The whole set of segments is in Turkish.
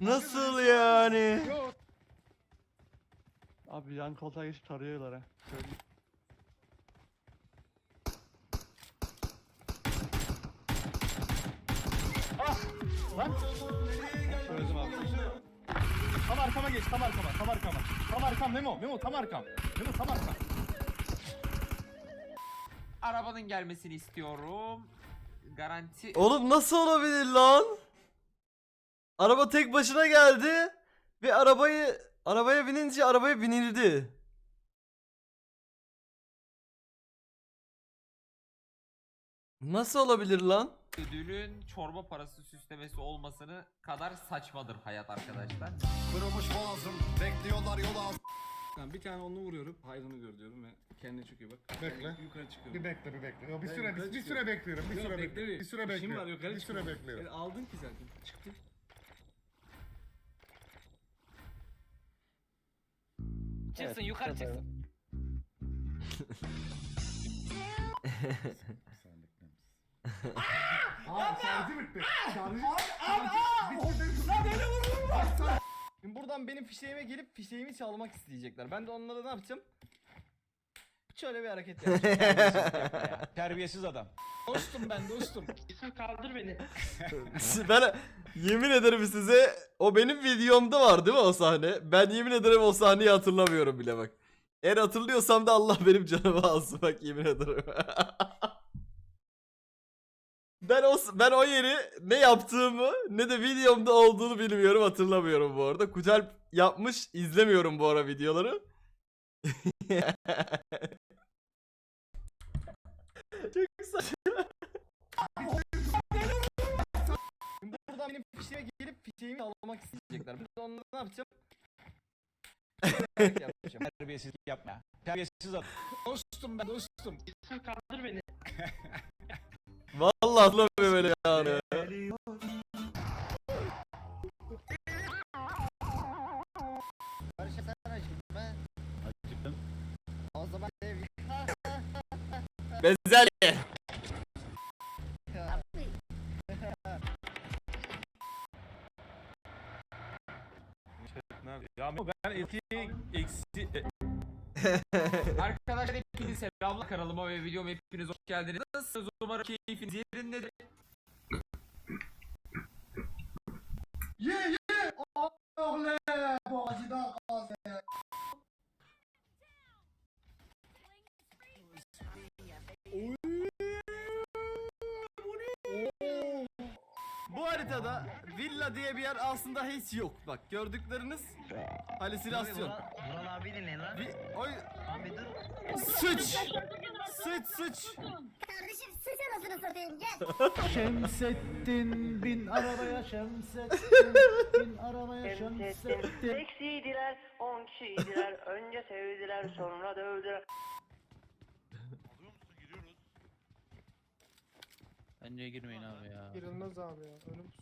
Nasıl yani? Abi yan koltuğa geçip tarıyorlar ha. Söyleyeyim. Lan. Abi. Tam arkama geç, tam arkama, tam arkama. Tam arkam Memo, Memo tam arkam. Memo tam arkam. Arabanın gelmesini istiyorum. Garanti Oğlum nasıl olabilir lan? Araba tek başına geldi ve arabayı arabaya binince arabaya binildi. Nasıl olabilir lan? ödülün çorba parası süslemesi olmasını kadar saçmadır hayat arkadaşlar. Kırılmış boğazım bekliyorlar yol ağzı Tamam bir tane onu vuruyorum. Hayrını gör diyorum ve kendine çok iyi bak. Bekle. Yukarı çıkıyorum. Bir bekle bir bekle. Yo, bir Ben süre bir, bir süre bekliyorum. Bir Yok, süre bekliyorum. Bir süre İşim bekliyorum. var yukarı Bir süre çıkıyorum. bekliyorum. E, aldın ki zaten. Çıktı. Çıksın yukarı çıksın. Aa şarjı bitti. Şarjı bitti. Şimdi buradan benim fişeğime gelip fişeğimi çalmak isteyecekler. Ben de onlara ne yapacağım? Şöyle bir hareket yapacağım. Terbiyesizlik yapma ya. Terbiyesiz adam. Dostum ben dostum. Kaldır beni. ben yemin ederim size o benim videomda var değil mi o sahne? Ben yemin ederim o sahneyi hatırlamıyorum bile bak. Eğer hatırlıyorsam da Allah benim canımı alsın bak yemin ederim. ben o ben o yeri ne yaptığımı ne de videomda olduğunu bilmiyorum hatırlamıyorum bu arada. Kucalp yapmış izlemiyorum bu ara videoları. Çok saçma. Şimdi buradan benim fişeğime gelip fişeğimi çalmak isteyecekler. Ben onlara ne yapacağım? Yapacağım. Terbiyesizlik yapma. Terbiyesiz adam. Dostum ben dostum. Kaldır beni. Vallahi hatırlamıyorum öyle yani. Bezelye. Ya ben etiği eksi... Arkadaşlar hepiniz selamlar kanalıma ve videoma hepiniz hoş geldiniz. Nasılsınız umarım keyfiniz yerindedir. Ye ye. Haritada villa diye bir yer aslında hiç yok. Bak gördükleriniz halüsinasyon. Vural abi dinleyin lan. Bir, oy, Abi dur. sıç. Sıç sıç. Kardeşim sıç anasını satayım gel. Şemsettin bin arabaya Şemsettin bin arabaya Şemsettin. Seksiydiler, on kişiydiler. Önce sevdiler, sonra dövdüler. Bence girmeyin abi ya. Girilmez abi ya. Ölüm.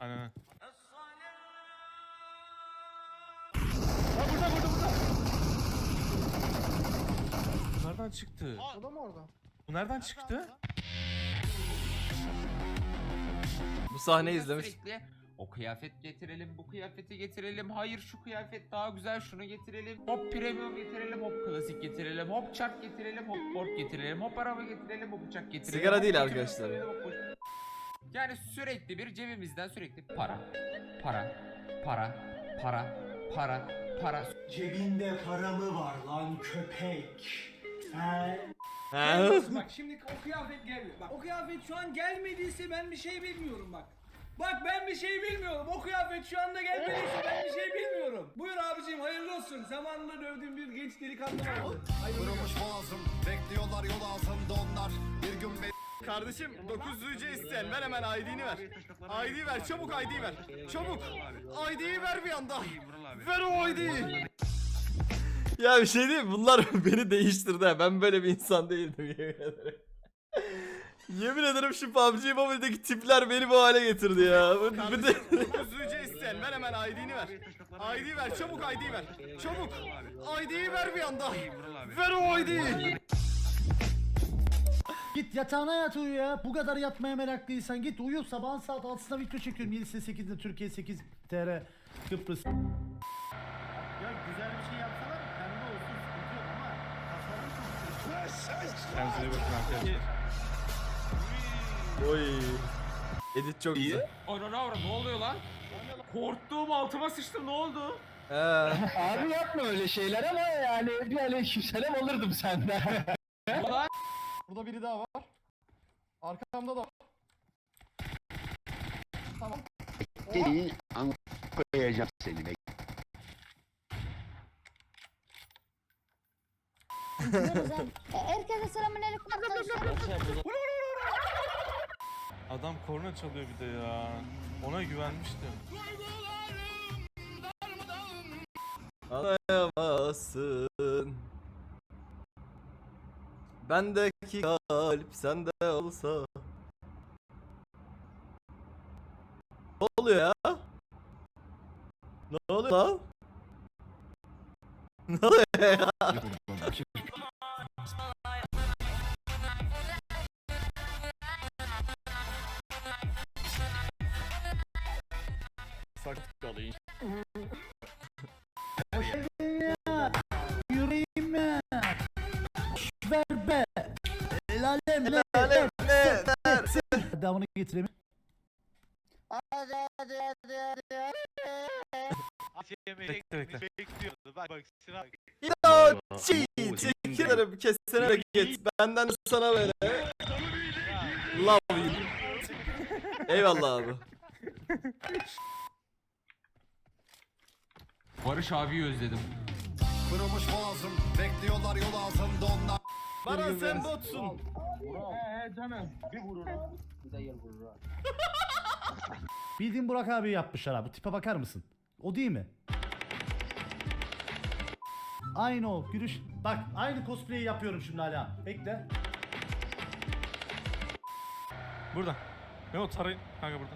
Aynen. Nereden çıktı? O da mı orada? Bu nereden çıktı? Bu sahneyi izlemiş. Sürekli o kıyafet getirelim, bu kıyafeti getirelim. Hayır şu kıyafet daha güzel, şunu getirelim. Hop premium getirelim, hop klasik getirelim. Hop çark getirelim, hop board getirelim. Hop araba getirelim, hop uçak getirelim. Sigara hop değil götürün arkadaşlar. getirelim, hop Yani sürekli bir cebimizden sürekli para, para, para, para, para, para. Cebinde para mı var lan köpek? He? He? Bak şimdi o kıyafet gelmiyor. Bak o kıyafet şu an gelmediyse ben bir şey bilmiyorum bak. Bak ben bir şey bilmiyorum. O kıyafet şu anda gelmediyse ben bir şey bilmiyorum. Buyur abicim hayırlı olsun. Zamanında dövdüğüm bir genç delikanlı. Kırılmış boğazım bekliyorlar yol ağzında onlar Bir gün beni Kardeşim 900'lüce isteyen ver hemen ID'ni ver. ID ver çabuk ID ver. Çabuk. ID'yi ver bir anda. Ver o ID'yi. Ya bir şey diyeyim bunlar beni değiştirdi ha. Ben böyle bir insan değildim yemin ederim. yemin ederim şu PUBG Mobile'deki tipler beni bu hale getirdi ya. Bir de 900'lüce isteyen ver hemen ID'ni ver. ID ver çabuk ID ver. Çabuk. ID'yi ver bir anda. Ver o ID'yi. Git yatağına yat uyu ya. Bu kadar yatmaya meraklıysan git uyu. Sabahın saat 6'sında video çekiyorum. 7'sinde 8'de Türkiye 8 TR Kıbrıs. Ya güzel bir şey yapsalar pembe olsun sıkıntı yok ama tasarım çok Kendinize iyi bakın arkadaşlar. Oy. Edit çok güzel. Ananı avra ne oluyor lan? Korktuğum altıma sıçtım ne oldu? He. Abi yapma öyle şeyler ama yani bir aleykümselam alırdım senden. Biri daha var. Arkamda da var. Tamam. Koyacağım seni be. Herkese selamünaleyküm arkadaşlar. Adam korna çalıyor bir de ya. Ona güvenmiştim. Anlayamazsın. Bendeki kalp sende olsa. Ne oluyor ya? Ne oluyor lan? Ne oluyor ya? Getireyim. Bekle bekle. İlaççı teşekkür ederim kesene hareket benden de sana böyle Love you Eyvallah abi Barış abiyi özledim. Kırılmış boğazım bekliyorlar yol ağzımda onlar Baran sen botsun Bildiğin Burak abi yapmışlar abi. Tipe bakar mısın? O değil mi? Aynı o. Gülüş. Bak aynı cosplay'i yapıyorum şimdi hala. Bekle. Burada. Memo tarayın. Kanka burada.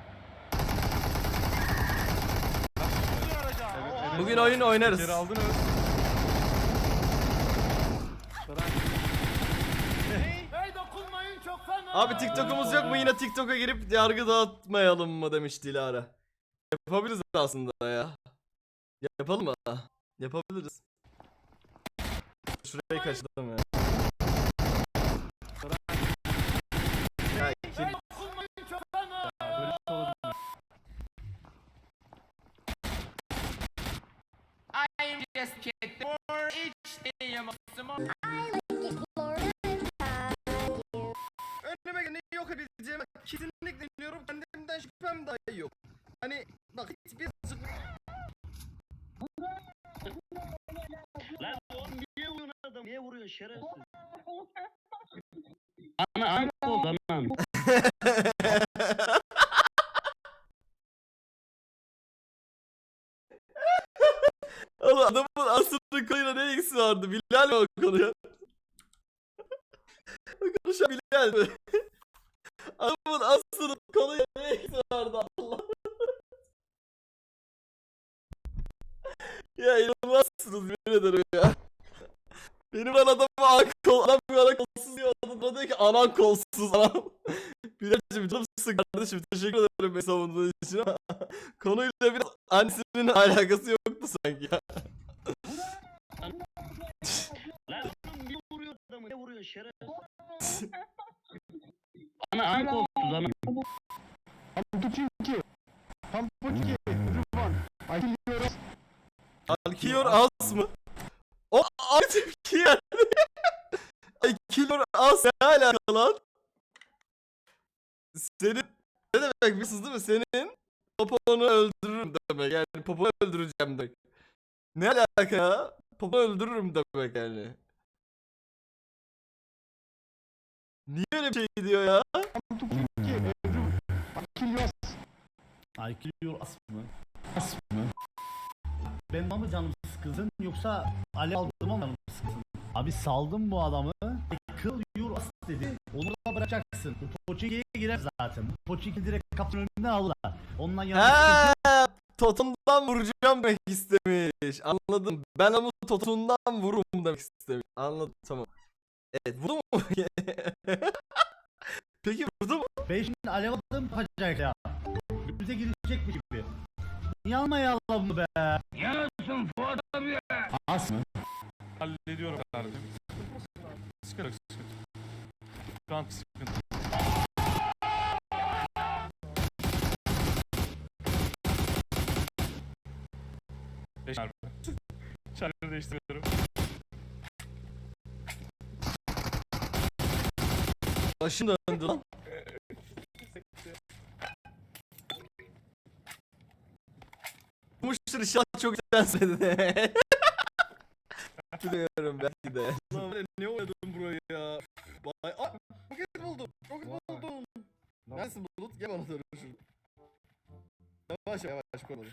Bugün oyun oynarız Geri aldınız. Abi TikTok'umuz yok mu? Yine TikTok'a girip yargı dağıtmayalım mı demiş Dilara. Yapabiliriz aslında ya. Yapalım mı? Yapabiliriz. Şurayı kaçırdım ya. Ya kim- I am just kidding. For each day I'm a edebileceğime kesinlikle inanıyorum. Kendimden şüphem dahi yok. Hani bak hiçbir Niye vuruyor şerefsiz? Ana ana oldu anam. Oğlum adamın aslında konuyla ne ilgisi vardı? Bilal mi o konuya? o konuşan Bilal mi? Adamın aslında konuyla ne ilgisi vardı Allah? ya inanılmazsınız yemin ederim ya. Benim ben adamı ana kol, adam bir ana kolsuz diyor. Adam bana diyor ki anan kolsuz anam. Bilal'cim canımsın kardeşim teşekkür ederim beni savunduğun için ama konuyla biraz annesinin alakası yoktu sanki ya. Lan niye vuruyor adamı? Niye vuruyor şerefsiz? ana ana kolsuz anam. Alkiyor az mı? O aynı tepki yani. Alkiyor az ne alaka lan? Senin ne demek biliyorsunuz değil mi? Senin poponu öldürürüm demek yani poponu öldüreceğim demek. Ne alaka ya? Poponu öldürürüm demek yani. Niye öyle bir şey diyor ya? IQ as mı? As mı? Benim mı canım sıkıldın yoksa Ali aldığıma mı canım sıkıldın? Abi saldım bu adamı. Kill your ass dedi. Onu da bırakacaksın. Poçiki'ye girer zaten. Poçiki direkt kapının önüne alırlar. Ondan yana totumdan vuracağım demek istemiş. Anladım. Ben ama totumdan vururum demek istemiş. Anladım tamam. Evet vurdum mu? Peki vurdu mu? Ben şimdi alev aldım kaçacak ya. Bize girecekmiş gibi. Niye almayalım bunu be? Yanasın Fuat abi. As mı? Hallediyorum kardeşim. Sıkıntı yok, sıkıntı. Şu an sıkıntı. Beş harbi. Şarkıyı değiştiriyorum. Başım döndü lan. Muştur inşallah çok güzel söyledi. Biliyorum belki de. Lan ben ne oynadım burayı ya. Vay, aa, roket buldum. Roket buldum. Neredesin Bulut? Gel bana doğru şunu. Yavaş yavaş koy orayı.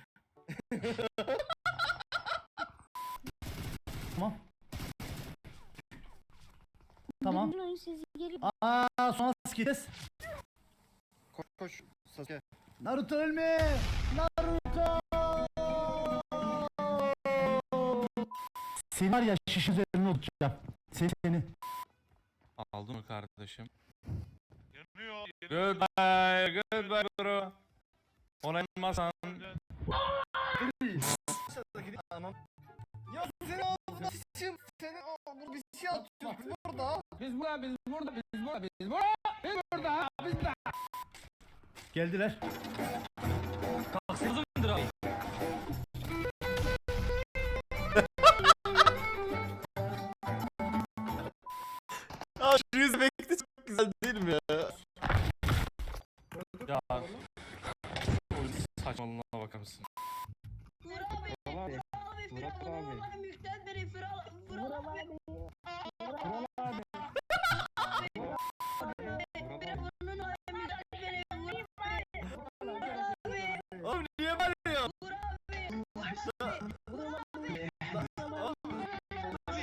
Tamam. Tamam. Oyun sesi geliyor. Aa sonra skidez. Koş koş. Sasuke. Naruto ölme. Naruto. Seni var ya şiş üzerine oturacağım. Seni seni. Aldın mı kardeşim? Goodbye, goodbye bro. Ona inmazsan Aşağıdaki anam. Ya seni ağzına sıçayım. Seni ağzına bir şey atıyorsun burada. Biz burada, biz burada, biz burada, biz burada, biz burada, biz burada. Geldiler. Aa şu yüz bekli çok güzel değil mi ya? ya. Saçmalığına bakar mısın? Oğlum niye bağırıyor?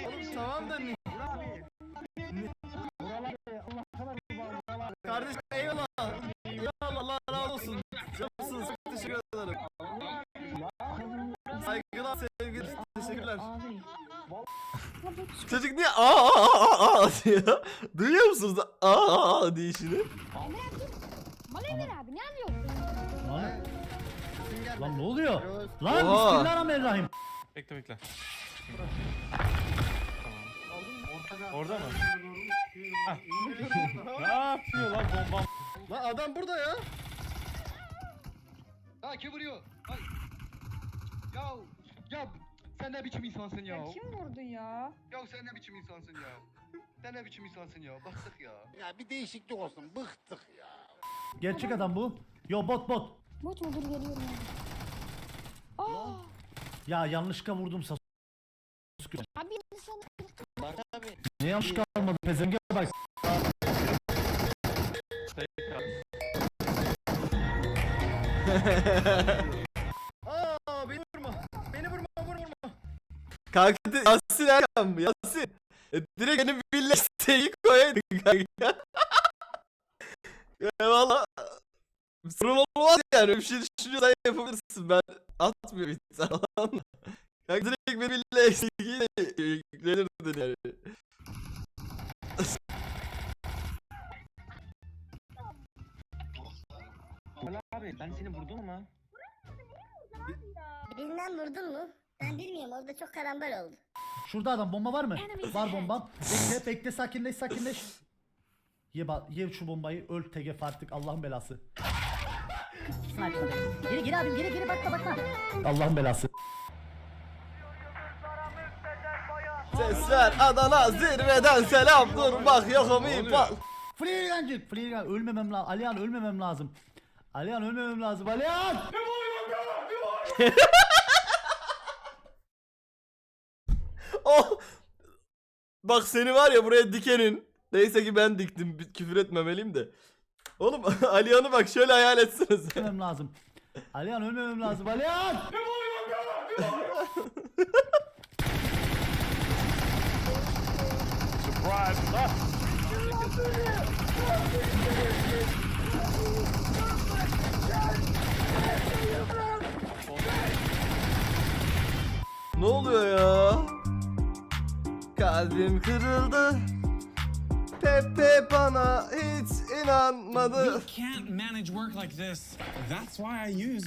Oğlum tamam da ne? Kardeşim eyvallah. Eyvallah Allah razı olsun. Canımsınız. Teşekkür ederim. Saygılar sevgiler. Teşekkürler. Çocuk niye aa aa aa aa diyor. Duyuyor musunuz? Aa aa aa diyişini. Emir abi ne anlıyorsun? Lan, lan ne oluyor? Lan Oha. bismillahirrahmanirrahim. Bekle bekle. Tamam. Orada mı? Hah. ne yapıyor lan bombam? Lan adam burada ya. Ha kim vuruyor? Ay. Ya ya sen ne biçim insansın ya? Kim vurdu ya? Ya sen ne biçim insansın ya? Sen ne biçim insansın ya? Baktık ya. Ya bir değişiklik olsun bıktık ya. Gerçek adam bu. Yo bot bot. Bot mudur geliyorum ya. Aa, Ya yanlışlıkla vurdum sas. abi sana Ne yanlışlıkla almadı pezenge bak. Aa beni vurma. Beni vurma vurma vurma. Kanka de, Yasin Erkan Yasin. E, direkt benim birleştiği koyaydın kanka. Eyvallah. Sorun olmaz yani. Bir şey düşünüyorsan yapabilirsin. Ben atmıyorum hiç da. Kanka direkt benim birleştiği yüklenirdin yani. Orada çok karambol oldu. Şurada adam bomba var mı? Var bombam. Bekle bekle sakinleş sakinleş. Ye, ba- ye şu bombayı öl tegef artık Allah'ın belası. Geri geri abim geri geri bakma bakma. Allah'ın belası. Sesler Adana zirveden selam dur bak yokum infal. Freelancık Freelan ölmemem lazım. Alihan ölmemem lazım. Alihan ölmemem lazım. Alihan! Bak seni var ya buraya dikenin. Neyse ki ben diktim. bir Küfür etmemeliyim de. Oğlum Alihan'ı bak şöyle hayal etsiniz. Ölmemem lazım. Alihan ölmemem lazım. Alihan! Ne oluyor ya? Kalbim kırıldı. Pepe bana hiç inanmadı. can't manage work like this. That's why I use